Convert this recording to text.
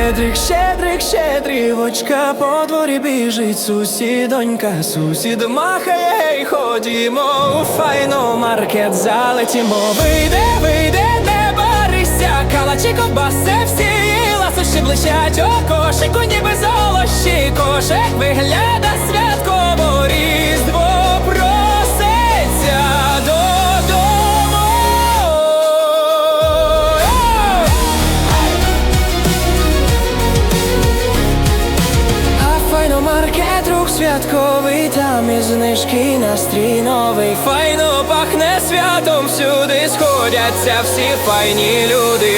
Щедрик, щедрик, щедрівочка, по дворі біжить сусідонька, сусід махає, гей, ходімо у файно маркет залетімо. Вийде, вийде, не барися, калачі ковбаси всі ласощі блищать у кошику, ніби золощі кошик вигляда святково маркет рух святковий, там і знижки настрій новий. Файно пахне святом, всюди сходяться всі файні люди.